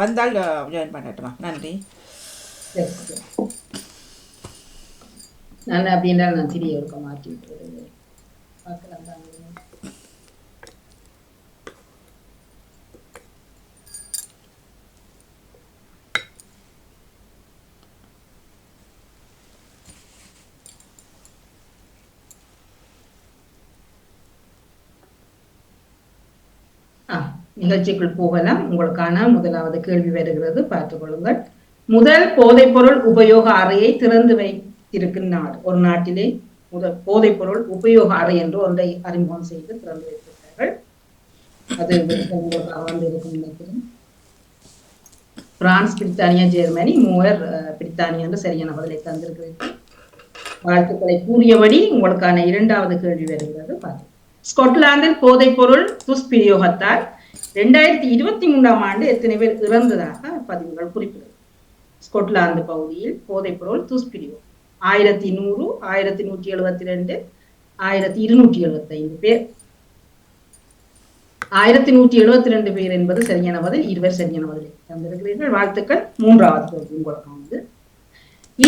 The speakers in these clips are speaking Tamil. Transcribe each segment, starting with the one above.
வந்தால் ஜாயின் பண்ணட்டுமா நன்றி. சரி, சரி. நான் அப்படின்னா நான் திரிய இருக்க மாற்றி விட்டுறேன். பார்க்கலாம் தான் நிகழ்ச்சிக்குள் போகலாம். உங்களுக்கான முதலாவது கேள்வி வருகிறது. பார்த்துக் கொள்ளுங்கள். முதல் போதைப்பொருள் உபயோக அறையை திறந்து வைத்திருக்கும் நாடு ஒரு நாட்டிலே முதல் போதைப்பொருள் உபயோக அறை என்று ஒன்றை அறிமுகம் செய்து திறந்து வைத்திருக்கிறார்கள். அது வந்து இருக்கும் நினைக்கிறேன். பிரான்ஸ் பிரித்தானியா ஜெர்மனி மூவர் பிரித்தானியா என்று சரியான பதிலை தந்திருக்கிறீர்கள் வாழ்த்துக்களை கூறியபடி உங்களுக்கான இரண்டாவது கேள்வி வருகிறது. பார்த்து ஸ்கொட்லாந்தில் போதைப்பொருள் துஷ்பிரயோகத்தால் ரெண்டாயிரத்தி இருபத்தி மூன்றாம் ஆண்டு எத்தனை பேர் இறந்ததாக பதிவுகள் குறிப்பிடுது. ஸ்கொட்லாந்து பகுதியில் போதைப்பொருள் துஷ்பிரயோகம் ஆயிரத்தி நூறு ஆயிரத்தி நூற்றி எழுபத்தி ரெண்டு ஆயிரத்தி இருநூற்றி எழுபத்தி ஐந்து பேர். ஆயிரத்தி நூற்றி எழுபத்தி ரெண்டு பேர் என்பது சரியான பதில் இருவர் சரியான பதில். தந்திருக்கிறீர்கள். வாழ்த்துக்கள். மூன்றாவது கேள்வி உங்களுக்கானது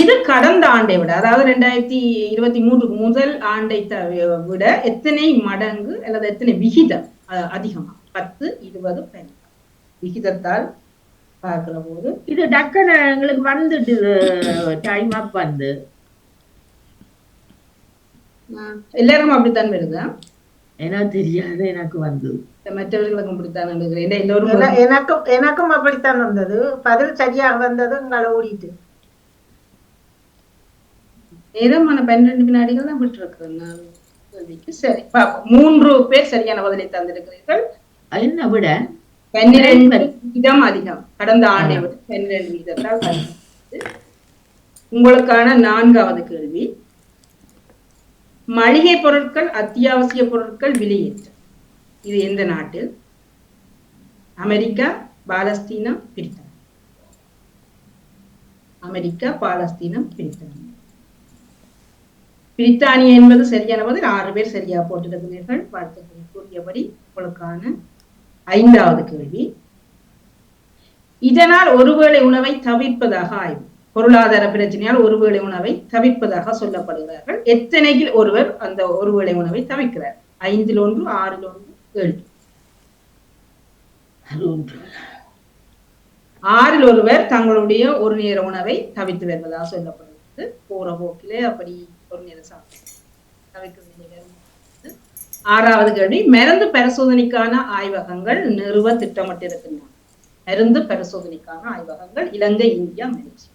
இது கடந்த ஆண்டை விட அதாவது ரெண்டாயிரத்தி இருபத்தி மூன்றுக்கு முதல் ஆண்டை விட எத்தனை மடங்கு அல்லது எத்தனை விகிதம் அதிகமாக பத்து இருபது பதினெட்டு விகிதத்தால் பார்க்கிற போது இது டக்குன்னு எங்களுக்கு வந்துட்டு டைம் அப் வந்து. எல்லாரும் அப்படித்தான் வருதா? எனக்கு தெரியாது எனக்கு வந்து. மற்றவர்களுக்கும் அப்படித்தான் ஏன்னா என- எனக்கும் எனக்கும் அப்படித்தான் வந்தது. பதில் சரியாக வந்தது உங்களை ஓடிட்டு. நேரமான பன்னிரண்டு வினாடிகள் தான் விட்டுருக்கிறேன் சரி. பார்ப்போம் மூன்று பேர் சரியான பதிலை தந்திருக்கிறீர்கள். என்ன விட பன்னிரண்டு விகிதம் அதிகம். கடந்த ஆண்டை விட பன்னிரண்டு. உங்களுக்கான நான்காவது கேள்வி. மளிகை பொருட்கள் அத்தியாவசிய பொருட்கள் விலையேற்றம். இது எந்த நாட்டில்? அமெரிக்கா பாலஸ்தீனம் பிரித்தானியா அமெரிக்கா பாலஸ்தீனம் பிரித்தானியா பிரித்தானியா என்பது சரியான பதில். ஆறு பேர் சரியா போட்டிருக்கிறீர்கள். வாழ்த்துக்களை. கூறியபடி உங்களுக்கான ஐந்தாவது கேள்வி. இதனால் ஒருவேளை உணவை தவிர்ப்பதாக ஆய்வு. பொருளாதார பிரச்சனையால் ஒருவேளை உணவை தவிர்ப்பதாக சொல்லப்படுகிறார்கள். எத்தனையில் ஒருவர் அந்த ஒருவேளை உணவை தவிர்க்கிறார்? ஐந்தில் ஒன்று ஆறில் ஒன்று ஏழு. ஆறில் ஒருவர் தங்களுடைய ஒரு நேர உணவை தவிர்த்து வருவதாக சொல்லப்படுகிறது. போற போக்கிலே அப்படி ஒரு நேரம் சாப்பிட்டு தவிர்க்க வேண்டிய. ஆறாவது கேள்வி மருந்து பரிசோதனைக்கான ஆய்வகங்கள் நிறுவ திட்டமிட்டிருக்கின்றன. மருந்து பரிசோதனைக்கான ஆய்வகங்கள் இலங்கை இந்தியா மலேசியா.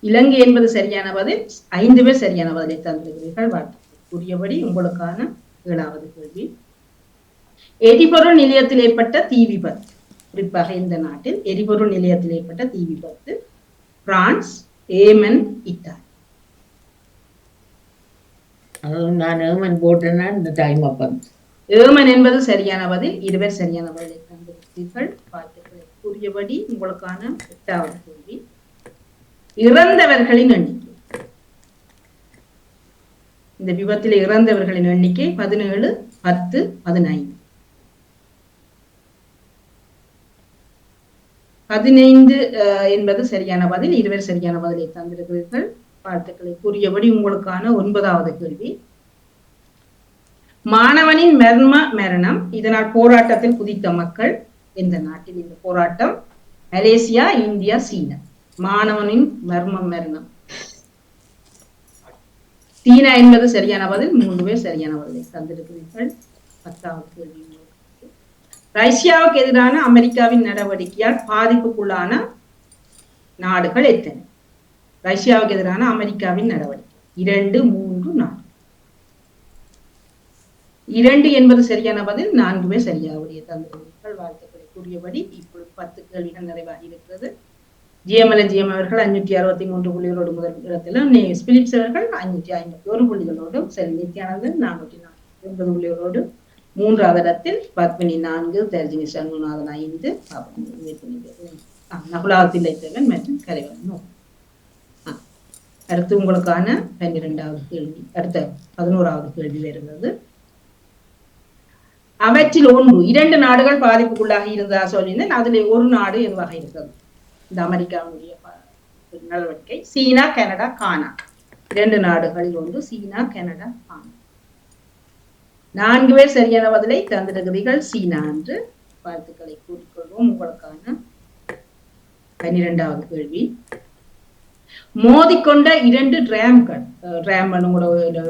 இலங்கை என்பது சரியான பதில் ஐந்து பேர் சரியான பதிலை தந்திருக்கிறீர்கள் வாழ்த்துக்கள். கூறியபடி உங்களுக்கான ஏழாவது கேள்வி. எரிபொருள் நிலையத்தில் ஏற்பட்ட தீ விபத்து. குறிப்பாக இந்த நாட்டில் எரிபொருள் நிலையத்தில் ஏற்பட்ட தீ விபத்து. France Yemen Italy. நான் ஏமன் போட்டேன்னா இந்த டைம் அப்போ ஏமன் என்பது சரியான பதில் இருவர் சரியான பதிலை தந்திருக்கிறீர்கள் வாழ்த்துக்களை கூறியபடி உங்களுக்கான எட்டாவது கேள்வி. இறந்தவர்களின் எண்ணிக்கை. இந்த விபத்தில் இறந்தவர்களின் எண்ணிக்கை பதினேழு பத்து பதினைந்து. பதினைந்து அஹ், என்பது சரியான பதில் இருவர் சரியான பதிலை தந்திருக்கிறீர்கள். வாழ்த்துக்களை கூறியபடி உங்களுக்கான ஒன்பதாவது கேள்வி. மாணவனின் மர்ம மரணம் இதனால் போராட்டத்தில் குதித்த மக்கள் எந்த நாட்டில்? இந்த போராட்டம் மலேசியா இந்தியா சீனா. மாணவனின் மர்ம மரணம். சீனா என்பது சரியான பதில். மூன்று பேர் சரியான பதிலை தந்திருக்கிறீர்கள். பத்தாவது கேள்வி. ரஷ்யாவுக்கு எதிரான அமெரிக்காவின் நடவடிக்கையால் பாதிப்புக்குள்ளான நாடுகள் எத்தனை? ரஷ்யாவுக்கு எதிரான அமெரிக்காவின் நடவடிக்கை. இரண்டு மூன்று நான்கு. இரண்டு என்பது சரியான பதில் நான்கு சரியாவுடைய தந்திருக்கிறீர்கள் வாழ்த்துக்களை கூறியபடி இப்பொழுது பத்து கேள்விகள் நிறைவாகி இருக்கிறது. ஜிஎம்எல் ஜிஎம் அவர்கள் அஞ்சூற்றி அறுபத்தி மூன்று புள்ளிகளோடு முதல் இடத்திலும் பிலிப்ஸ் அவர்கள் அஞ்சூற்றி ஐம்பத்தி ஒரு புள்ளிகளோடும் செல் நித்யானந்தன் நானூற்றி நாற்பத்தி ஒன்பது புள்ளிகளோடு மூன்றாவது இடத்தில் பத்மினி நான்கு தர்ஜினி சண்முநாதன் ஐந்து பாபன் நகுலாவத்தில் மற்றும் கலைவன் மூணு. அடுத்து உங்களுக்கான பன்னிரெண்டாவது கேள்வி. அடுத்த பதினோராவது கேள்வி வருகிறது. அவற்றில் ஒன்று இரண்டு நாடுகள் பாதிப்புக்குள்ளாக இருந்ததா சொல்லியிருந்தேன் அதுல ஒரு நாடு எதுவாக இருக்கிறது இந்த அமெரிக்காவுடைய நடவடிக்கை. China Canada Ghana. இரண்டு நாடுகளில் ஒன்று சீனா கனடா கானா. நான்கு பேர் சரியான பதிலை தந்திருக்கிறீர்கள். சீனா என்று வாழ்த்துக்களை கூறிக்கொள்வோம். உங்களுக்கான பன்னிரெண்டாவது கேள்வி. மோதிக்கொண்ட இரண்டு ரேம்கள் ரேம்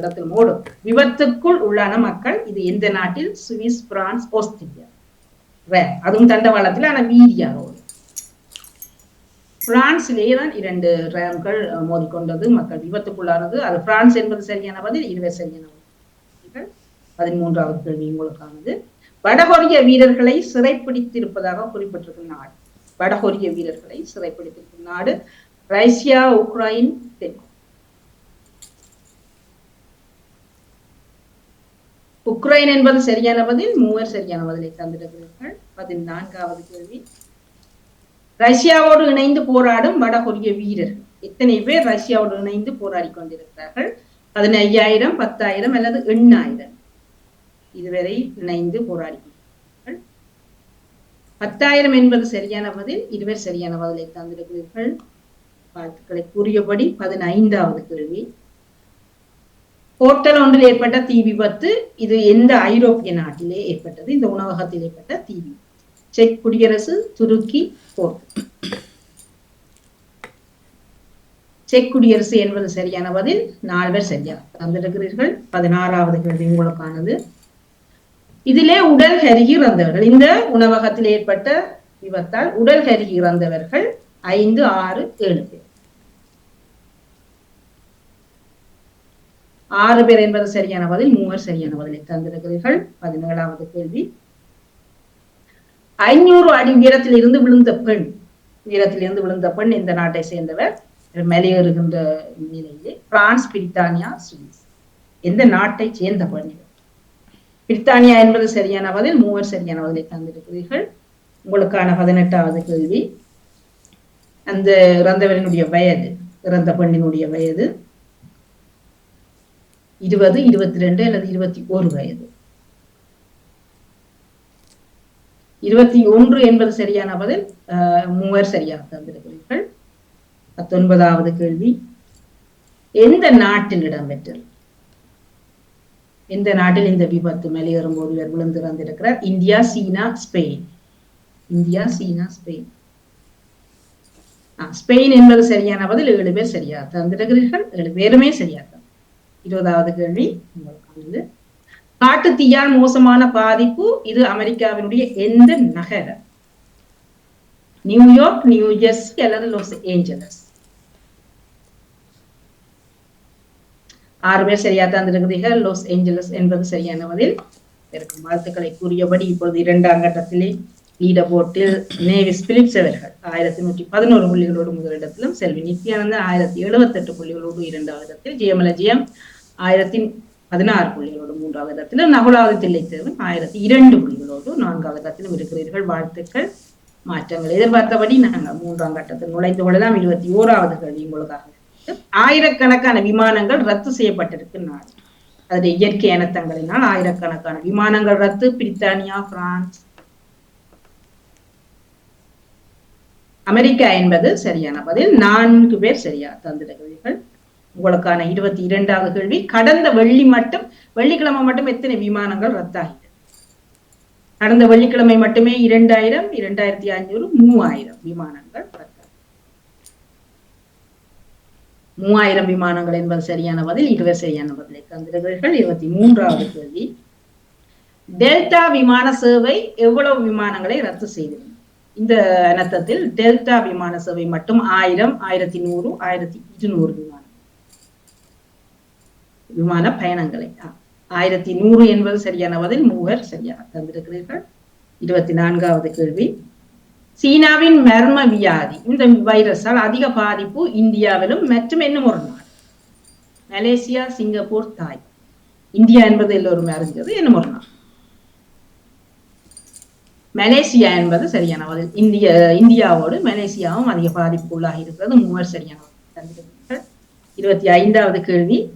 இடத்தில் ஓடும் விபத்துக்குள் உள்ளான மக்கள் இது எந்த நாட்டில்? சுவிஸ் பிரான்ஸ் ஆஸ்திரியா ரேம். அதுவும் தண்டவாளத்தில் ஆனா வீதியாக ஓடும். பிரான்சிலேயே தான் இரண்டு ரேம்கள் மோதிக்கொண்டது. மக்கள் விபத்துக்குள்ளானது. அது பிரான்ஸ் என்பது சரியான பதில் இதுவே சரியான பதில். பதிமூன்றாவது கேள்வி உங்களுக்கானது. வடகொரிய வீரர்களை சிறைப்பிடித்திருப்பதாக குறிப்பிட்டிருக்கும் நாடு. வடகொரிய வீரர்களை சிறைப்பிடித்திருக்கும் நாடு. ரஷ்யா உக்ரைன் உக்ரைன் என்பது சரியான பதில் மூவர் சரியான பதிலை தந்திருக்கிறீர்கள். பதினான்காவது கேள்வி. ரஷ்யாவோடு இணைந்து போராடும் வடகொரிய வீரர்கள் எத்தனை பேர் ரஷ்யாவோடு இணைந்து போராடி கொண்டிருக்கிறார்கள்? பதினையாயிரம் பத்தாயிரம் அல்லது எண்ணாயிரம் இதுவரை இணைந்து போராடி பத்தாயிரம் என்பது சரியான பதில் இருவர் சரியான பதிலை தந்திருக்கிறீர்கள். வாழ்த்துக்களை கூறியபடி பதினைந்தாவது கேள்வி. ஹோட்டல் ஒன்றில் ஏற்பட்ட தீ விபத்து இது எந்த ஐரோப்பிய நாட்டிலே ஏற்பட்டது? இந்த உணவகத்தில் ஏற்பட்ட தீ விபத்து. செக் குடியரசு துருக்கி போர்த்து செக் குடியரசு என்பது சரியான பதில் நால்வர் சரியா தந்திருக்கிறீர்கள். பதினாறாவது கேள்வி உங்களுக்கானது. இதிலே உடல் கருகி இறந்தவர்கள் இந்த உணவகத்தில் ஏற்பட்ட விபத்தால் உடல் கருகி இறந்தவர்கள் ஐந்து ஆறு ஏழு பேர். ஆறு பேர் என்பது சரியான பதில் மூவர் சரியான பதிலை தந்திருக்கிறீர்கள். பதினேழாவது கேள்வி. ஐநூறு அடி உயரத்தில் இருந்து விழுந்த பெண் உயரத்தில் இருந்து விழுந்த பெண் இந்த நாட்டை சேர்ந்தவர் மேலேறுகின்ற நிலையிலே பிரான்ஸ் பிரித்தானியா சுவிஸ். எந்த நாட்டை சேர்ந்த பெண் பிரித்தானியா என்பது சரியான பதில் மூவர் சரியான பதிலை தந்திருக்கிறீர்கள். உங்களுக்கான பதினெட்டாவது கேள்வி. அந்த இறந்தவரினுடைய வயது இறந்த பெண்ணினுடைய வயது இருபது இருபத்தி ரெண்டு அல்லது இருபத்தி ஒரு வயது. இருபத்தி ஒன்று என்பது சரியான பதில் ஆஹ், மூவர் சரியாக தந்திருக்கிறீர்கள். பத்தொன்பதாவது கேள்வி. எந்த நாட்டில் இடம்பெற்றது? எந்த நாட்டில் இந்த விபத்து மேலேறும் போது இவர் விழுந்து இறந்திருக்கிறார் India China Spain. India China Spain. Spain என்பது சரியான பதில் ஏழு பேர் சரியா தந்திருக்கிறீர்கள் ஏழு பேருமே சரியா இருபதாவது கேள்வி உங்களுக்கு காட்டு தீயால் மோசமான பாதிப்பு இது அமெரிக்காவினுடைய எந்த நகரம்? நியூயார்க் நியூ ஜெர்சி அல்லது லாஸ் ஏஞ்சலஸ்? ஆறு பேர் சரியா தந்திருக்கிறீர்கள் லாஸ் ஏஞ்சலஸ் என்பது சரியான பதில். இருக்கும் வாழ்த்துக்களை கூறியபடி இப்பொழுது இரண்டாம் கட்டத்திலே லீட போட்டில் நேவிஸ் பிலிப்ஸ் அவர்கள் ஆயிரத்தி நூற்றி பதினோரு புள்ளிகளோடு முதலிடத்திலும் செல்வி நித்யானந்தன் ஆயிரத்தி எழுபத்தெட்டு புள்ளிகளோடு இரண்டாவது இடத்தில் ஜெயமல ஜெயம் ஆயிரத்தி பதினாறு புள்ளிகளோடு மூன்றாவது இடத்திலும் நகுலாவது தில்லைத்தேவன் ஆயிரத்தி இரண்டு புள்ளிகளோடு நான்காவது இடத்திலும் இருக்கிறீர்கள். வாழ்த்துக்கள். மாற்றங்கள் எதிர்பார்த்தபடி நாங்கள் மூன்றாம் கட்டத்தில் நுழைந்து கொள்ளலாம். இருபத்தி ஓராவது கேள்வி உங்களுக்காக ஆயிரக்கணக்கான விமானங்கள் ரத்து செய்யப்பட்டிருக்கு நாடு அதில் இயற்கை இனத்தங்களினால் ஆயிரக்கணக்கான விமானங்கள் ரத்து. பிரித்தானியா பிரான்ஸ் அமெரிக்கா என்பது சரியான பதில். நான்கு பேர் சரியா தந்திருக்கிறீர்கள். உங்களுக்கான இருபத்தி இரண்டாவது கேள்வி கடந்த வெள்ளி மட்டும் வெள்ளிக்கிழமை மட்டும் எத்தனை விமானங்கள் ரத்தாகின? கடந்த வெள்ளிக்கிழமை மட்டுமே இரண்டாயிரம் இரண்டாயிரத்தி ஐநூறு மூவாயிரம் விமானங்கள் மூவாயிரம் விமானங்கள் என்பது சரியான பதில். இருவர் சரியான பதிலை தந்திருக்கிறீர்கள். இருபத்தி மூன்றாவது கேள்வி டெல்டா விமான சேவை எவ்வளவு விமானங்களை ரத்து செய்திருந்தது? இந்த நத்தத்தில் டெல்டா விமான சேவை மட்டும் ஆயிரம் ஆயிரத்தி நூறு ஆயிரத்தி இருநூறு விமானம். விமான பயணங்களை ஆயிரத்தி நூறு என்பது சரியான பதில் மூவர் சரியாக தந்திருக்கிறீர்கள். இருபத்தி நான்காவது கேள்வி. சீனாவின் மர்ம வியாதி இந்த வைரஸால் அதிக பாதிப்பு இந்தியாவிலும் மற்றும் இன்னும் ஒரு நாடு. மலேசியா சிங்கப்பூர் தாய். இந்தியா என்பது எல்லோரும் அறிஞ்சது இன்னும் ஒரு நாடு. மலேசியா என்பது சரியான பதில். இந்திய இந்தியாவோடு மலேசியாவும் அதிக பாதிப்பு உள்ளாகி இருக்கிறது. மூவர் சரியான இருபத்தி ஐந்தாவது கேள்வி.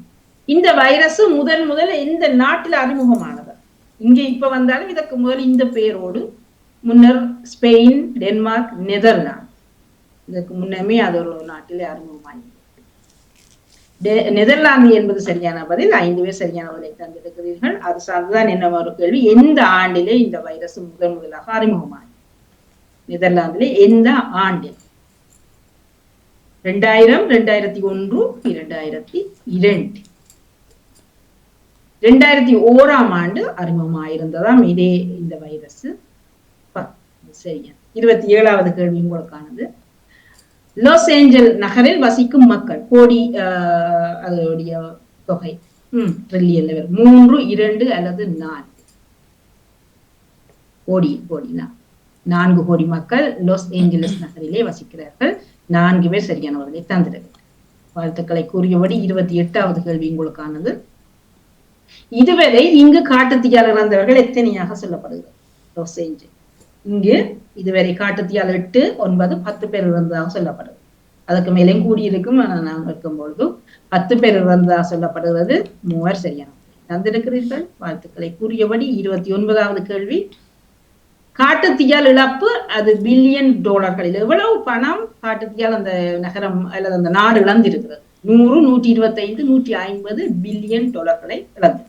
இந்த வைரஸ் முதன் முதல் எந்த நாட்டில் அறிமுகமானது. இங்கே இப்ப வந்தாலும் இதற்கு முதல் இந்த பெயரோடு முன்னர் ஸ்பெயின் டென்மார்க் நெதர்லாந்து. இதற்கு முன்னமே அது ஒரு நாட்டிலே அறிமுகமாகி நெதர்லாந்து என்பது சரியான பதில். ஐந்து பேர் சரியான பதிலை தந்திருக்கிறீர்கள். அது சார்ந்துதான் என்ன ஒரு கேள்வி? எந்த ஆண்டிலே இந்த வைரஸ் முதன் முதலாக அறிமுகமானது? நெதர்லாந்திலே எந்த ஆண்டில்? ரெண்டாயிரம் ரெண்டாயிரத்தி ஒன்று இரண்டாயிரத்தி இரண்டு. ரெண்டாயிரத்தி ஓராம் ஆண்டு அறிமுகமாயிருந்ததாம் இதே இந்த வைரஸ். சரியா. இருபத்தி ஏழாவது கேள்வி உங்களுக்கானது லாஸ் ஏஞ்சல் நகரில் வசிக்கும் மக்கள் கோடி ஆஹ், அதனுடைய தொகை. ம் ட்ரில்லியன் லெவல் மூன்று இரண்டு அல்லது நான்கு. கோடி கோடினா நான்கு கோடி மக்கள் லாஸ் ஏஞ்சலஸ் நகரிலே வசிக்கிறார்கள். நான்கு பேர் சரியானவர்களை தந்திருக்கிறார் வாழ்த்துக்களை கூறியபடி இருபத்தி எட்டாவது கேள்வி உங்களுக்கானது. இதுவரை இங்கு காட்டுத்தீயால் வந்தவர்கள் எத்தனையாக சொல்லப்படுகிறது லாஸ் ஏஞ்சல் இங்கு இதுவரை காட்டுத்தியால் எட்டு ஒன்பது பத்து பேர் இறந்ததாக சொல்லப்படுது அதுக்கு மேலேயும் கூடியிருக்கும் நாம் இருக்கும் பொழுது பத்து பேர் இறந்ததாக சொல்லப்படுகிறது. மூவர் சரியான தந்திருக்கிறீர்கள்? வாழ்த்துக்களை கூறியபடி இருபத்தி ஒன்பதாவது கேள்வி. காட்டுத்தீயால் இழப்பு அது பில்லியன் டாலர்களில் எவ்வளவு பணம் காட்டுத்தீயால் அந்த நகரம் அல்லது அந்த நாடு இழந்திருக்கிறது? நூறு நூற்றி இருபத்தைந்து நூற்றி ஐம்பது பில்லியன் டாலர்களை இழந்து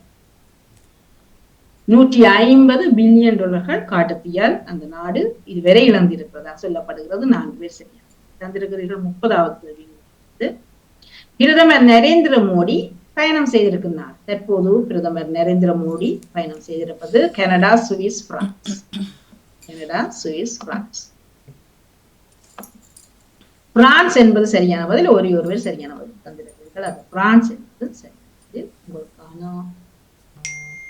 நூற்றி ஐம்பது பில்லியன் டாலர்கள் காட்டுத்தீயால் அந்த நாடு இதுவரை இழந்திருப்பதாக சொல்லப்படுகிறது நான்கு பேர் சரியா? தந்திருக்கிறீர்கள் முப்பதாவது கேள்வி. பிரதமர் நரேந்திர மோடி பயணம் செய்திருக்கிறார். தற்போது பிரதமர் நரேந்திர மோடி பயணம் செய்திருப்பது Canada Swiss France. Canada Swiss France. France என்பது சரியான பதில் ஒரே ஒருவர் சரியான பதில் தந்திருக்கிறீர்கள். அது பிரான்ஸ் என்பது சரியான உங்களுக்கான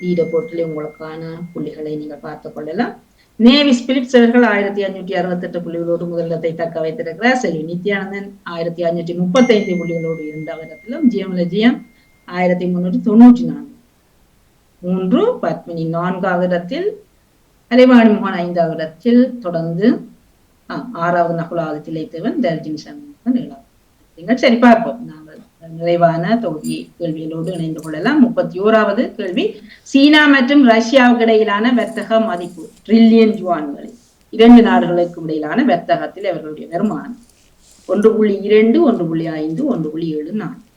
ஈட போட்டிலே உங்களுக்கான புள்ளிகளை நீங்கள் பார்த்துக் கொள்ளலாம். நேவி பிலிப்ஸ் அவர்கள் ஆயிரத்தி அஞ்சூற்றி அறுபத்தி எட்டு புள்ளிகளோடு முதலிடத்தை தக்க வைத்திருக்கிறார். செல்வி நித்யானந்தன் ஆயிரத்தி அஞ்சூற்றி முப்பத்தி ஐந்து புள்ளிகளோடு இரண்டாம் இடத்திலும் ஜியம் ஆயிரத்தி முன்னூற்றி தொண்ணூற்றி நான்கு. மூன்று பத்மினி நான்காவது இடத்தில் அலைவாணி மோகன் ஐந்தாவது இடத்தில் தொடர்ந்து ஆறாவது நகுலாவது திளைத்தவன் தர்ஜின் சண்முகன் ஏழாவது நீங்கள் சரி பார்ப்போம். நான் நிறைவான தொகுதி கேள்விகளோடு இணைந்து கொள்ளலாம். முப்பத்தி ஓராவது கேள்வி. சீனா மற்றும் ரஷ்யாவுக்கு இடையிலான வர்த்தக மதிப்பு ட்ரில்லியன் ஜுவான்களில் இரண்டு நாடுகளுக்கு இடையிலான வர்த்தகத்தில் அவர்களுடைய வருமானம். ஒன்று புள்ளி இரண்டு ஒன்று புள்ளி ஐந்து ஒன்று புள்ளி ஏழு நான்கு.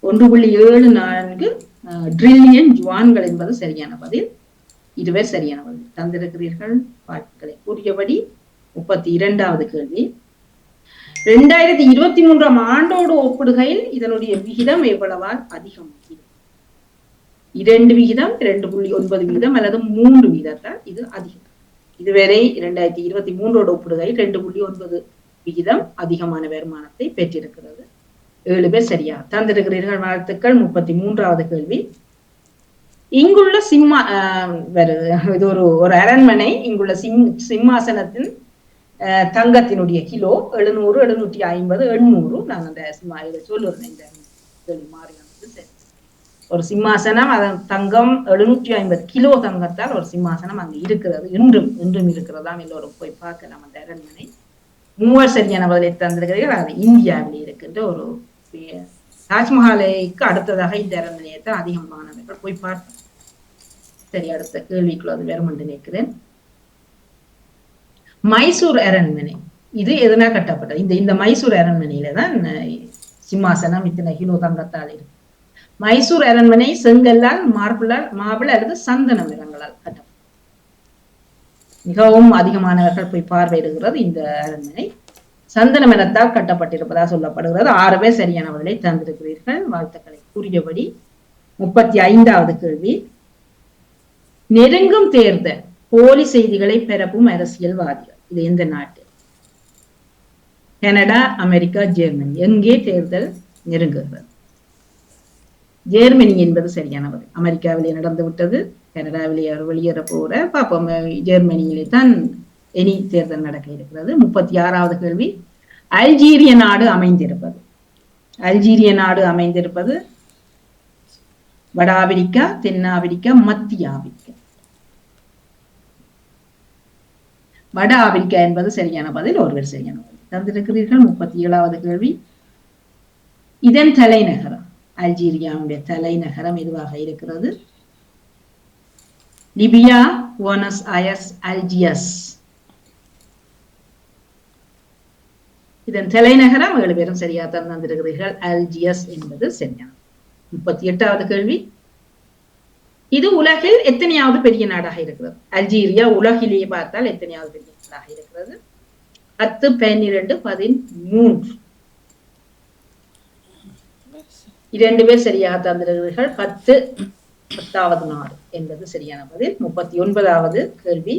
ஒன்று புள்ளி ஏழு நான்கு ட்ரில்லியன் ஜுவான்கள் என்பது சரியான பதில். இதுவே சரியான பதில் தந்திருக்கிறீர்கள். வாழ்த்துக்களை கூறியபடி முப்பத்தி இரண்டாவது கேள்வி. ரெண்டாயிரத்தி இருபத்தி மூன்றாம் ஆண்டோடு ஒப்பிடுகையில் இதனுடைய விகிதம் எவ்வளவால் அதிகம் இரண்டு விகிதம் இரண்டு புள்ளி ஒன்பது விகிதம் அல்லது மூன்று விகிதத்தால் இது அதிகம். இதுவரை இரண்டாயிரத்தி இருபத்தி மூன்றோடு ஒப்பிடுகையில் ரெண்டு புள்ளி ஒன்பது விகிதம் அதிகமான வருமானத்தை பெற்றிருக்கிறது. ஏழு பேர் சரியா தந்திருக்கிறீர்கள் வாழ்த்துக்கள். முப்பத்தி மூன்றாவது கேள்வி. இங்குள்ள சிம்மா ஆஹ் இது ஒரு ஒரு அரண்மனை. இங்குள்ள சிம் சிம்மாசனத்தின் தங்கத்தினுடைய கிலோ எழுநூறு எழுநூற்றி ஐம்பது எண்ணூறு. நான் அந்த சிம்மா இதை சொல்லுறேன் இந்த கேள்வி மாறி சரி. ஒரு சிம்மாசனம் அதன் தங்கம் எழுநூற்றி ஐம்பது கிலோ தங்கத்தால் ஒரு சிம்மாசனம் அங்கே இருக்கிறது. இன்றும் இன்றும் இருக்கிறதாம் எல்லோரும் போய் பார்க்கலாம் அந்த அரண்மனை. மூவர் சரியான பதிலை தந்திருக்கிறீர்கள். அது இந்தியாவில் இருக்கின்ற ஒரு தாஜ்மஹாலைக்கு அடுத்ததாக இந்த அரண்மனையை தான் அதிகமானவர்கள் போய் பார்த்து சரி அடுத்த கேள்விக்குள்ள அது வேறும் என்று நினைக்கிறேன் மைசூர் அரண்மனை. இது எதனா கட்டப்பட்டது இந்த இந்த மைசூர் அரண்மனையில தான் சிம்மாசனம் இத்தனை கிலோ தங்கத்தால் இருக்கு. மைசூர் அரண்மனை செங்கல்லால் மார்பிளால் மாபிள் அல்லது சந்தன நிறங்களால் கட்டப்பட்டது. மிகவும் அதிகமானவர்கள் போய் பார்வையிடுகிறது இந்த அரண்மனை. சந்தன மரத்தால் கட்டப்பட்டிருப்பதா சொல்லப்படுகிறது. ஆறு பேர் சரியான பதிலை தந்திருக்கிறீர்கள். வாழ்த்துக்களை கூறியபடி முப்பத்தி ஐந்தாவது கேள்வி. நெருங்கும் தேர்தல். போலி செய்திகளை பரப்பும் அரசியல்வாதிகள். இது எந்த நாட்டு? Canada America Germany. எங்கே தேர்தல் நெருங்குகிறது? ஜெர்மனி என்பது சரியான அமெரிக்காவிலே நடந்து விட்டது. கனடாவிலே அவர் வெளியேற போற. பாப்போம் ஜெர்மனியிலே தான் இனி தேர்தல் நடக்க இருக்கிறது. முப்பத்தி ஆறாவது கேள்வி. அல்ஜீரிய நாடு அமைந்திருப்பது. அல்ஜீரிய நாடு அமைந்திருப்பது வட ஆப்பிரிக்கா தென் ஆப்பிரிக்கா மத்திய ஆப்பிரிக்கா. வட ஆப்பிரிக்கா என்பது சரியான பதில் ஒருவர் சரியான பதில். தந்திருக்கிறீர்கள் முப்பத்தி ஏழாவது கேள்வி. இதன் தலைநகரம் அல்ஜீரியாவுடைய தலைநகரம் எதுவாக இருக்கிறது? லிபியா ஓனஸ் அயஸ் அல்ஜியஸ் இதன் தலைநகரம் ஏழு பேரும் சரியாக தந்திருக்கிறீர்கள். அல்ஜியஸ் என்பது சரியான. முப்பத்தி எட்டாவது கேள்வி. இது உலகில் எத்தனையாவது பெரிய நாடாக இருக்கிறது? அல்ஜீரியா உலகிலேயே பார்த்தால் எத்தனையாவது பெரிய நாடாக இருக்கிறது? பத்து பன்னிரண்டு பதிமூன்று. இரண்டு பேர் சரியாக தந்திருக்கிறீர்கள். பத்து பத்தாவது நாடு என்பது சரியான பதில். முப்பத்தி ஒன்பதாவது கேள்வி.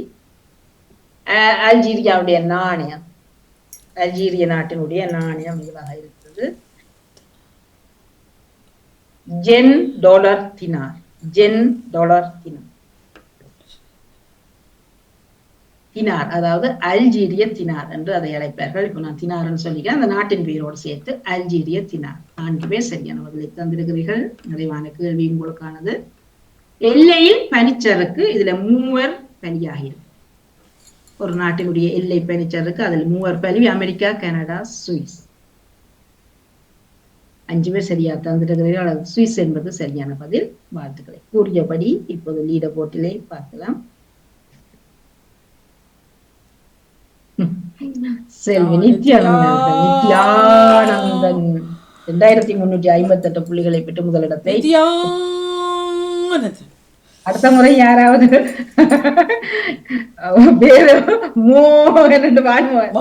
அல்ஜீரியாவுடைய நாணயம். அல்ஜீரிய நாட்டினுடைய நாணயம் இதுவாக இருக்கிறது? Yen dollar dinar. Yen dollar dinar dinar அதாவது அல்ஜீரிய தினார் என்று அதை அழைப்பார்கள். இப்ப நான் தினார்னு சொல்லிக்கிறேன். அந்த நாட்டின் பெயரோடு சேர்த்து அல்ஜீரிய தினார். நான்கு பேர் சரியான பதிலை தந்திருக்கிறீர்கள். நிறைவான கேள்வி உங்களுக்கானது. எல்லையில் பனிச்சருக்கு இதுல மூவர் பலியாகிறது ஒரு நாட்டினுடைய எல்லை பனிச்சருக்கு அதில் மூவர் பலி அமெரிக்கா கனடா சுவிஸ். அஞ்சு பேர் சரியா தந்திருக்கிறீர்கள். சுவிஸ் என்பது சரியான பதில். வாழ்த்துக்களை. கூறியபடி இப்போது லீட போட்டிலே பார்க்கலாம். செல்வி நித்யானந்தன். நித்யானந்தன். இரண்டாயிரத்தி முன்னூற்றி ஐம்பத்தி எட்டு புள்ளிகளை பெற்று முதலிடத்தை. அடுத்த முறை யாராவது? பேரு மோ என்று பாடுவார்.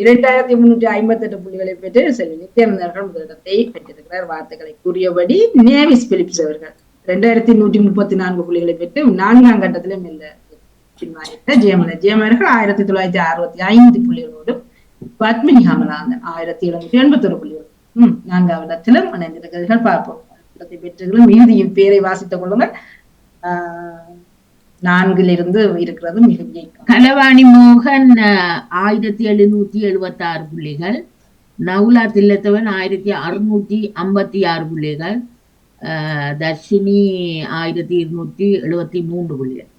இரண்டாயிரத்தி முன்னூற்றி ஐம்பத்தி எட்டு புள்ளிகளை பெற்று செல்வி நித்யானந்தர்கள் முதலிடத்தை பெற்றிருக்கிறார். வார்த்தைகளை கூறியபடி நேவிஸ் பிலிப்ஸ் அவர்கள் இரண்டாயிரத்தி நூற்றி முப்பத்தி நான்கு புள்ளிகளை பெற்று நான்காம் கட்டத்திலும் மெல்ல ஜெயமலர் ஜெயமலர்கள் ஆயிரத்தி தொள்ளாயிரத்தி அறுபத்தி ஐந்து புள்ளிகளோடும் பத்மினி ஹமலாந்தன் ஆயிரத்தி எழுநூற்றி எண்பத்தி ஒரு புள்ளிகள். ம் நான்காம் இடத்திலும் இணைந்திருக்கிறீர்கள் பார்ப்போம். இடத்தை பெற்றுகளும் இறுதியில் பேரை வாசித்துக் கொள்ளுங்கள். ஆஹ், நான்கிலிருந்து இருக்கிறது மிக இயக்கம் கலவாணி மோகன் ஆயிரத்தி எழுநூத்தி எழுபத்தி ஆறு புள்ளிகள். நவுலா தில்லத்தவன் ஆயிரத்தி அறுநூத்தி ஐம்பத்தி ஆறு புள்ளிகள் தர்ஷினி ஆயிரத்தி இருநூத்தி எழுபத்தி மூன்று புள்ளிகள்.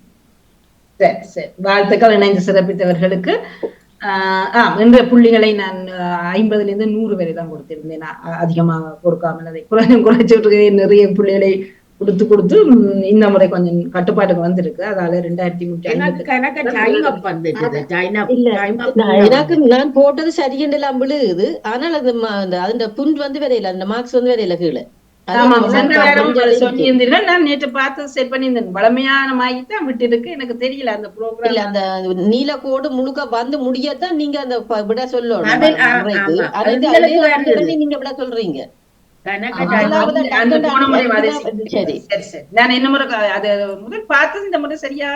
சரி சரி. வாழ்த்துக்கள் இணைந்து சிறப்பித்தவர்களுக்கு. ஆஹ் என்ற புள்ளிகளை நான் ஐம்பதுல இருந்து நூறு வரை தான் கொடுத்திருந்தேன். அதிகமாக கொடுக்காமல் அதை குறை குறைச்சிட்டு நிறைய புள்ளிகளை கொடுத்து கொடுத்து இந்த முறை கொஞ்சம் கட்டுப்பாட்டுக்கு வந்திருக்கு. அதால ரெண்டாயிரத்தி எனக்கு நான் போட்டது சரியெல்லாம் விழுகுது. ஆனால் அது அந்த அந்த புண்ட் வந்து வரையில அந்த மார்க்ஸ் வந்து வரையில கீழே. நேற்று பார்த்து செட் பண்ணியிருந்தேன். வளமையான மாகி தான் விட்டு இருக்கு எனக்கு தெரியல அந்த இல்ல ப்ரோக்ராம் அந்த நீல கோடு முழுக்க வந்து முடியத்தான் நீங்க அந்த விட சொல்லணும். நீங்க விட சொல்றீங்க. நான் என்ன முறை அது முதல் பார்த்தது இந்த முறை சரியா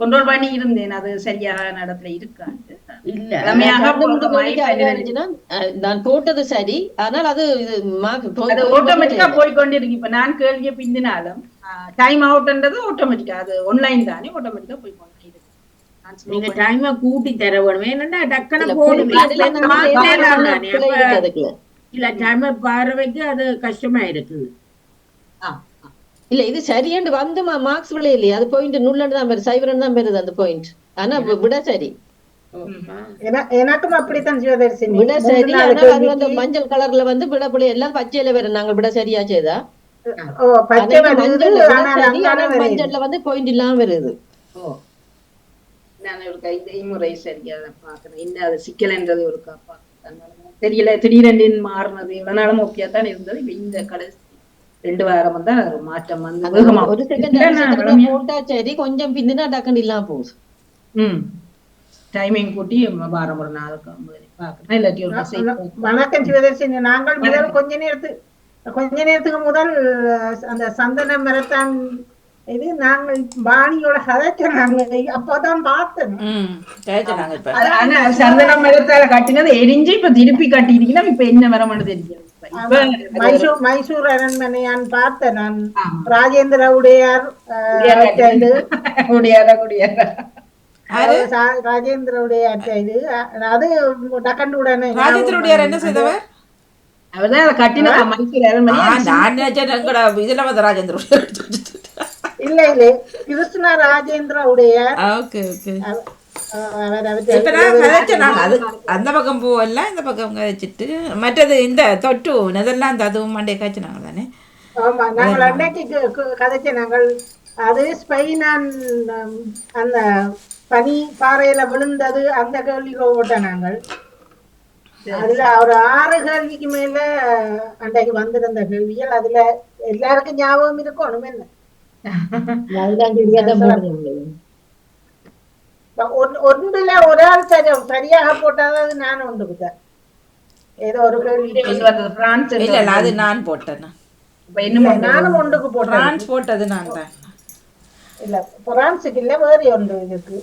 கண்ட்ரோல் பண்ணி இருந்தேன். அது சரியான இடத்துல இருக்காது இல்ல. நான் போட்டது சரி. ஆனால் அது ஆட்டோமேட்டிக்கா வரல. போய் கொண்டிருக்கு இப்ப நான் கேள்வியை பிந்தினாலும் டைம் அவுட்ன்றது ஆட்டோமேட்டிக்கா அது ஒன்லைன் தானே ஆட்டோமேட்டிக்கா போய் கொண்டு இருக்கு. நான் slow நீங்க டைம கூட்டி தர வேணும் ஏன்னா டக்குனு இல்ல, போடுங்க புரியல, இந்த நம்ம mark ஏதாவது தேடலாம் ஒண்ணு தானே. பிழை அப்ப இருக்கு அதுக்குள்ள. இல்ல டைம பார்வைக்கு அது கஷ்டமா இருக்குது. இல்ல இது சரியாண்டு வந்து மார்க்ஸ் விட இல்லையா அது பாயிண்ட் நுள்ளன்னு தான் வருது சைவரன் தான் வருது அந்த பாயிண்ட் ஆனா விட சரி என- எனக்கும் அப்படித்தான் விட சரி ஆனா அது வந்து மஞ்சள் கலர்ல வந்து விட பிள்ளை எல்லாம் பச்சையில வரும் நாங்கள் விட சரியா செய்தா மஞ்சள்ல வந்து பாயிண்ட் இல்லாம வருது ஓ நான் ஒரு கை முறை சரியா பாக்குறேன் என்ன அது சிக்கல்ன்றது ஒரு காப்பா தெரியல திடீரென்று மாறினது. இவ்வளவு நாளும் ஓகே தான் இருந்தது. இப்ப இந்த கடைசி ரெண்டு வாரம் தான் ஒரு மாற்றம் வந்து ஒரு செகண்ட் போட்டா சரி கொஞ்சம் பிந்தினா டக்குன்னு இல்லாம போகுது. ம். டைமிங் கூட்டி வாரம் ஒரு நாளுக்கு பாக்குறேன் இல்லாட்டி ஒரு வணக்கம் சிவதர்சினி நாங்கள் முதல் கொஞ்ச நேரத்து கொஞ்ச நேரத்துக்கு முதல் அந்த சந்தன மரத்தான் இது நாங்கள் பாணியோட கதைக்கிறாங்க அப்பதான் பார்த்தேன் ஆனா மரத்தால கட்டினது எரிஞ்சு இப்ப திருப்பி கட்டிருக்கீங்கன்னா இப்ப என்ன இப்ப இப்ப மைசூர் மைசூர் அரண்மனையான் பார்த்தேன் நான். ராஜேந்திர உடையார் உடையார் குடியாரா? ராஜேந்திர உடையார் இது அது டக்கண்டு உடனே. ராஜேந்திரனுடையார் என்ன செய்தவர் அவர்தான் அதை கட்டினது மைசூர் அரண்மனை நான் நினைச்சேன் இதுல வந்து ராஜேந்திரனுடையார் எடுத்து கிருஷ்ண ராஜேந்திர உடையார் ஆ, ஓகே இப்ப நான் கதைச்சேன் அது அந்த பக்கம் பூவெல்லாம் இந்த பக்கம் கதைச்சிட்டு. மற்றது இந்த தொட்டு இதெல்லாம் இந்த அதுவும் மண்டே காய்ச்சினாங்க தானே ஆமா நாங்கள் அன்னைக்கு கு- கு- கதைச்ச நாங்கள் அது ஸ்பெயினான் அந்த பனி பாறையில விழுந்தது அந்த கேள்வி போட்டோம் நாங்கள். அதுல ஒரு ஆறு கேள்விக்கு மேல அன்றைக்கு வந்திருந்த கேள்விகள் அதுல எல்லாருக்கும் ஞாபகம் இருக்கணும் என்ன? ஒன்றுல ஒரு ஆள் சரி சரியாக போட்டாதான் அது நான் ஒன்றுக்குதான் ஏதோ ஒரு கேள்வி அது நான் போட்டேன். நானும் ஒன்றுக்கு போட்டேன் போட்டது நான் தான். இல்ல பிரான்ஸுக்கு இல்ல வேறு ஒன்று இருக்கு.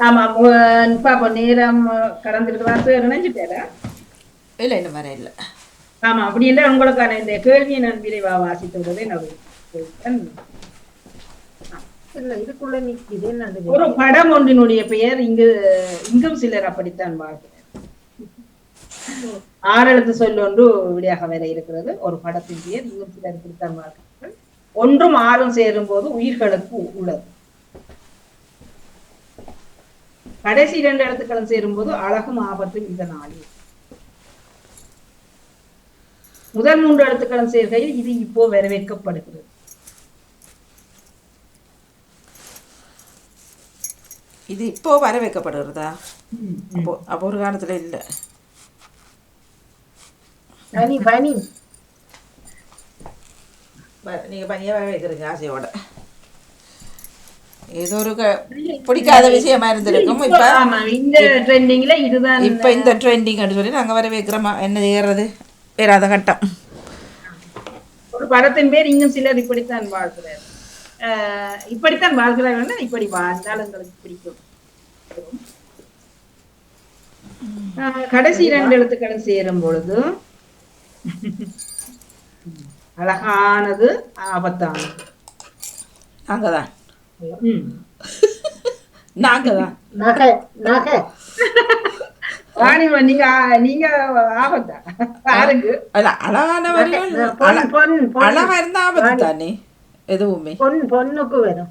ஆமா பாப்போம் நேரம் கடந்துருக்கலாம் நினைச்சுட்டேரா இல்ல இன்னும் வர இல்ல. ஆமா அப்படி இல்லை உங்களுக்கான இந்த கேள்வியை நான் விரைவா வாசித்து விடுவதை நான் ஒரு படம் ஒன்றினுடைய பெயர் இங்கு இங்கும் சிலர் அப்படித்தான் வாழ்கிறார். ஆறெழுத்து சொல் ஒன்று விடையாக வர இருக்கிறது. ஒரு படத்தின் பெயர் இங்கும் சிலர் இப்படித்தான் வாழ்கிறார்கள். ஒன்றும் ஆறும் சேரும் போது உயிர்களுக்கு உள்ளது. கடைசி இரண்டு எழுத்துக்களும் சேரும்போது அழகும் ஆபத்தும் இந்த முதல் மூன்று எழுத்துக்களும் சேர்க்கையில் இது இப்போ வரவேற்கப்படுகிறது. இது இப்போ வர வைக்கப்படுகிறதா அப்போ அப்போ ஒரு காலத்துல இல்ல. பனி பனி. நீங்க பனியா வர வைக்கிறீங்க ஆசையோட. ஏதோ ஒரு பிடிக்காத விஷயமா இருந்திருக்கும். இப்ப இந்த ட்ரெண்டிங்ல இதுதான் இப்ப இந்த ட்ரெண்டிங் சொல்லி நாங்க வர வைக்கிறோமா என்ன செய்யறது? வேறாத கட்டம். ஒரு படத்தின் பேர் இன்னும் சிலர் இப்படித்தான் வாழ்கிறார் இப்படித்தான் வாழ்கிறார்கள்னா இப்படி வாழ்ந்தால் எங்களுக்கு பிடிக்கும். கடைசி இரண்டு எழுத்துக்களும் சேரும் பொழுது அழகானது ஆபத்தானது. நாங்க தான் நாங்க நீங்க ஆபத்தா? யாருக்கு இருந்தா ஆபத்து தானே எதுவுமே. பொன் பொண்ணுக்கு வரும்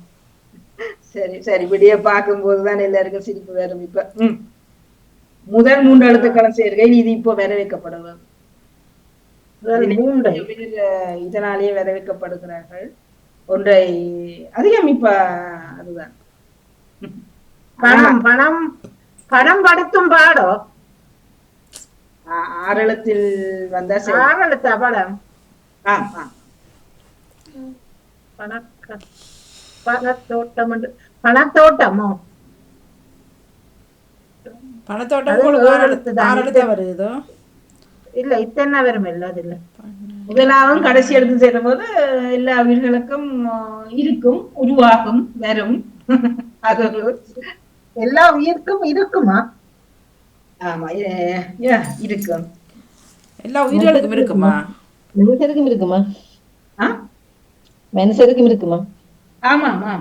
சரி சரி விடிய பார்க்கும்போது தான் எல்லாருக்கும் சிரிப்பு வரும் இப்ப. முதல் மூன்று எழுத்துக்களும் சேர்க்கை இது இப்போ வரவேற்கப்படுவது முதல் மூண்டை இதனாலேயே வரவேற்கப்படுகிறார்கள். ஒன்றை அதிகம் இப்ப அதுதான். பணம் பணம் பணம் படுத்தும் பாடோ? ஆ- ஆறெழுத்தில் வந்தா ஆறெழுத்தா படம்? பணத்தோட்டம் பணத்தோட்டமோ? பணத்தோட்டம் வருதோ இல்ல இத்தனை வரும் இல்ல அது இல்ல முதலாவது கடைசி எடுத்து சேரும் போது எல்லா உயிர்களுக்கும் ஆ, இருக்கும் உருவாகும் வரும். அது எல்லா உயிருக்கும் இருக்குமா? ஆமா இருக்கும் எல்லா உயிர்களுக்கும் இருக்குமா? மனுஷருக்கும் இருக்குமா? ஆ? மனுஷருக்கும் இருக்குமா? ஆமா ஆமா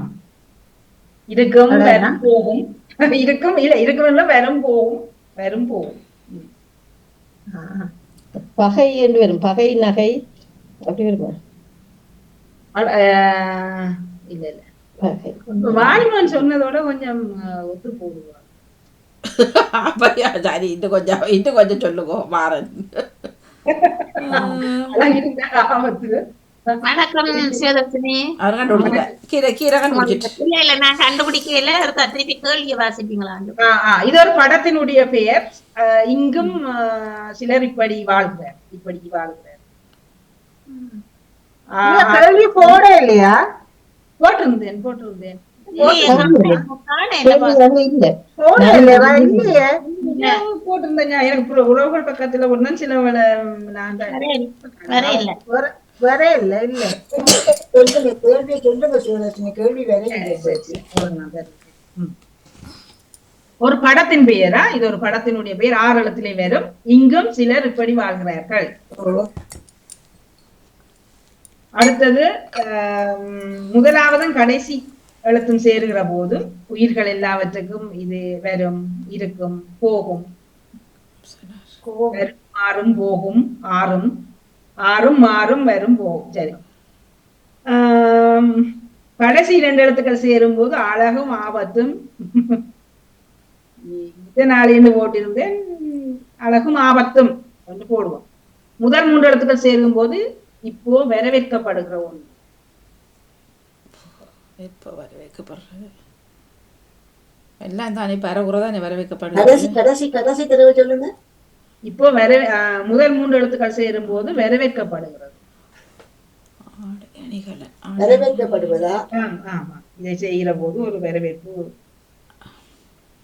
இருக்கும். வரும் போகும். இருக்கும் இல்ல இருக்கும் இல்ல வரும் போகும். வரும் போகும். பகை என்று வரும். பகை நகை அப்படி வருமா? இல்ல இல்ல. பகை. வாலிமான் சொன்னதோட கொஞ்சம் ஒத்து போடுவார் அப்படியா சரி இன்னும் கொஞ்சம் இன்னும் கொஞ்சம் சொல்லுங்க மாறன் வணக்கம் சிவதர்ஷினி நான் கண்டுபிடிக்கல திருப்பி ஆஹ், ஆஹ், இது ஒரு படத்தினுடைய பெயர் ஆஹ், இங்கும் சிலர் இப்படி வாழ்கிறார் இப்படி வாழ்கிறார் கேள்வி போட இல்லையா போட்டிருந்தேன் போட்டிருந்தேன் எனக்கு உறவுகள் பக்கத்துல ஒன்றும் சில நான் வரே- இல்ல. இல்ல. சொல்லுங்க கேள்வி சொல்லுங்க சிவதர்ஷினி கேள்வி வேற. ஒரு படத்தின் பெயரா? இது ஒரு படத்தினுடைய பெயர். ஆறு எழுத்திலே வரும். இங்கும் சிலர் இப்படி வாழ்கிறார்கள். அடுத்தது முதலாவதும் கடைசி எழுத்தும் சேருகிற போது உயிர்கள் எல்லாவற்றுக்கும் இது வரும் இருக்கும் போகும் மாறும் போகும் ஆறும் ஆறும் மாறும் வரும் போகும் சரி கடைசி இரண்டு எழுத்துக்கள் சேரும்போது அழகும் ஆபத்தும் இதனாலேன்னு போட்டிருந்தேன் அழகும் ஆபத்தும் என்று போடுவோம் முதல் மூன்று எழுத்துக்கள் சேரும்போது இப்போ வரவேற்கப்படுகிற ஒன்று இப்போ வர வைக்கப்படுறது எல்லாம் தானே பரவுற தானே வர கடைசி கடைசி கடைசி தடவை சொல்லுங்க இப்போ வர முதல் மூன்று எழுத்துக்கள் சேரும்போது வரவேற்கப்படுகிறது ஆடு அணிகளை ஆடு. வரவேற்கப்படுவதா ஆம், இதை செய்கிற போது ஒரு வரவேற்பு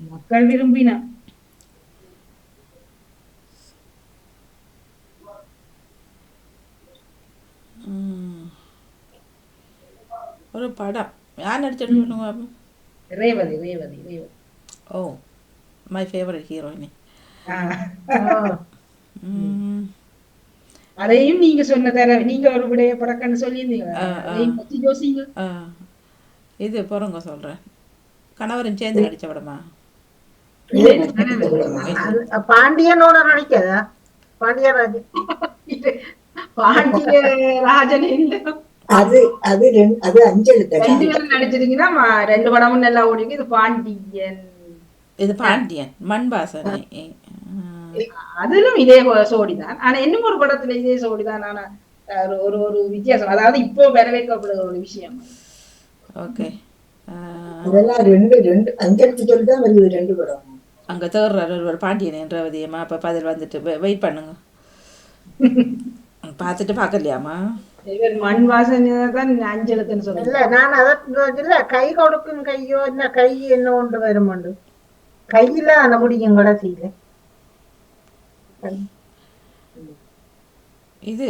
மக்கள் விரும்பின. ஒரு படம் யார் நடிச்சிட்டு சொல்லுங்க. Revathi Revathi Revathi. Oh my favourite ஹீரோயினி. அதையும் நீங்க சொன்ன தர நீங்க ஒரு விடைய படக்கன்னு சொல்லியிருந்தீங்க. யோசிங்க. இது பொறுங்க சொல்கிறேன் கணவரும் சேர்ந்து நடித்த படமா? பாண்டியனோட நடிக்கதா? பாண்டியராஜ் பாண்டிய ராஜன் இல்ல. அது அது ரெண்டு அது அஞ்சலு ரெண்டு பேரும் நடிச்சிருக்கீங்கன்னா ரெண்டு படமும் நல்லா ஓடிக்கு இது பாண்டியன். இது பாண்டியன் மண் வாசனை அதிலும் இதே சோடிதான். ஆனா இன்னும் ஒரு படத்துல இதே சோடிதான். ஆனா ஒரு ஒரு ஒரு வித்தியாசம். அதாவது இப்போ வரவேற்கப்படுகிற ஒரு விஷயம். ஓகே. அதெல்லாம் ரெண்டு ரெண்டு அஞ்சலுக்கு சொல்லி தான் வருது ரெண்டு படம். அங்கே தேர்றார் ஒருவர் பாண்டியன் என்றவதியம்மா அப்போ பதில் வந்துட்டு வெயிட் பண்ணுங்க. பார்த்துட்டு பார்க்கலையாம்மா? இவர் மண் வாசனை தான் அஞ்சலத்துன்னு இல்ல சொல்லுங்க நான் அதை இல்ல கை கொடுக்கும் கையோ என்ன கை என்ன ஒன்று வருமுண்டு கையில அந்த முடியும் கடைசியில இது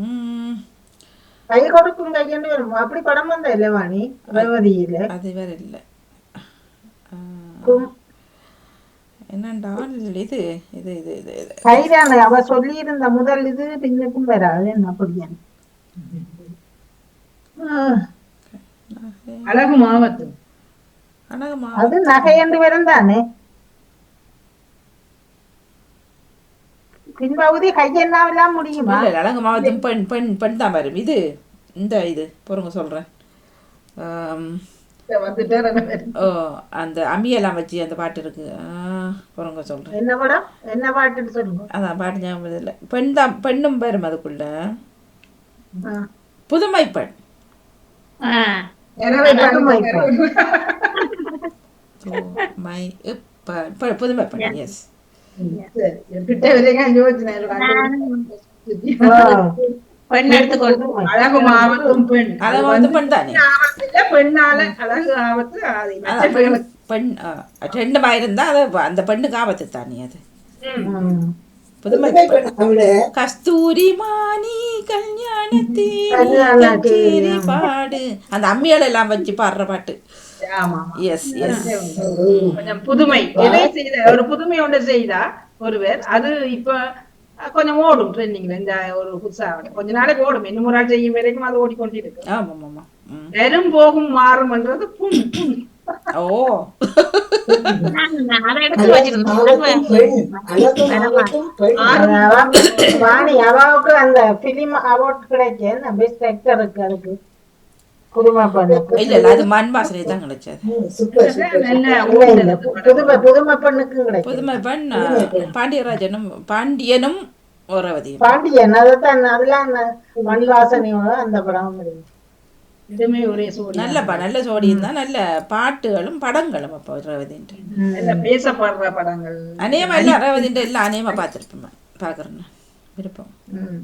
ம், கை கொடுக்கும் கையன்னு வரும் அப்படி படம் வந்த இல்ல வாணி ரேவதியில அது வேற இல்லை என்னண்டா இது இது இது இது இது கைதான அவ சொல்லி இருந்த முதல் இது பின்னுக்கும் வராது என்ன அப்படியா அழகு மாவத்து அது நகை என்று வரும் தானே பின்பகுதி கையெல்லாம் முடியுமா? இல்லை அழகு மாவட்டம் பெண் பெண் பெண் தான் வரும். இது இந்த இது பொறுங்க சொல்கிறேன் ஓ அந்த அம்மியெல்லாம் வச்சு அந்த பாட்டு இருக்கு. பொறுங்க சொல்கிறேன் என்ன படம்? என்ன பாட்டுன்னு சொல்லுங்க. அதான் பாட்டு ஞாபகம் இல்லை பெண் தான் பெண்ணும் வரும் அதுக்குள்ள. புதுமை பெண் புதுமை பெண். எஸ் பெண் ஆ, ரெண்டுமா இருந்தா அது அந்த பெண்ணுக்கு ஆபத்து தானே அது? கஸ்தூரி மாணி கல்யாணத்தே கல்யாணத்தே. கச்சேரி பாடு. அந்த அம்மியால எல்லாம் வச்சு பாடுற பாட்டு. ஆமா எஸ் எஸ் கொஞ்சம் புதுமை. எதை செய்த ஒரு புதுமை ஒன்று செய்தா ஒருவர் அது இப்ப கொஞ்சம் ஓடும் ட்ரெண்டிங்ல இந்த ஒரு புதுசா. கொஞ்ச நாளைக்கு ஓடும். இன்னும் ஒரு நாள் செய்யும் வரைக்கும் அது ஓடிக்கொண்டே இருக்கு ஆமாம் ஆமாம். ம். வெறும் போகும் மாறும்ன்றது புண் புண். ஓ அவாவுக்கு அந்த பிலிம் அவார்ட் கிடைச்ச பெஸ்ட் ஆக்டருக்கு அதுக்கு குடும்ப பெண்ணுக்கு இல்ல இல்ல அது மண் வாசனை தான் கிடைச்சது புதுமை புதுமை பெண்ணுக்கும் கிடைச்சது புதுமை பெண் பாண்டியராஜனும் பாண்டியனும் பாண்டியன் அதான் அதெல்லாம் அந்த மண் வாசனையோட அந்த படம் இருக்கு. இதுமே ஒரே சூழல் நல்ல ப நல்ல ஜோடியும் தான் நல்ல பாட்டுகளும் படங்களும் அப்போ ரவதின்ட்டு. நல்ல பேசப்படுற படங்கள். அநேகமா எல்லாம் ரவதின்ட்டு எல்லாம் அநேகமா பார்த்துருப்பேன் பார்க்குறேன் விருப்பம். ம்.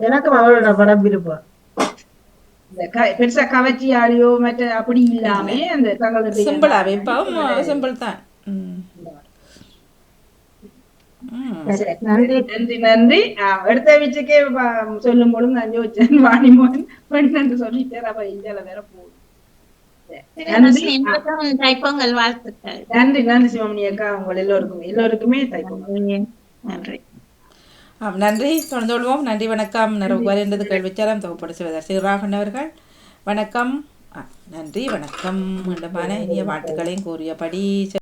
எனக்கும் அவளோட படம் விருப்பம். பெருசா கவர்ச்சியாலியோ மற்ற அப்படி இல்லாம அந்த தங்களுடைய சிம்பிளாவே இப்பவும் சிம்பிள் தான். நன்றி. நன்றி எடுத்த வீச்சுக்கே சொல்லும் பொழுது நான் யோசிச்சேன் வாணிமோகன் பெண் என்று சொல்லிட்டேன் அப்ப இந்தியால வேற எங்களுக்கும் தைப்பொங்கல் வாழ்த்துக்கள். நன்றி நன்றி சிவமணி அக்கா. உங்கள் எல்லோருக்குமே எல்லோருக்குமே தைப்போம் நன்றி. ஆம் நன்றி. தொடர்ந்து கொள்வோம். நன்றி வணக்கம். நிறைவு வருகின்றது கேள்விச்சாரம் தொகுப்படுத்துவதர் சிவராகன் அவர்கள். வணக்கம். நன்றி வணக்கம். மீண்டுமான இனிய வாழ்த்துக்களையும் கூறியபடி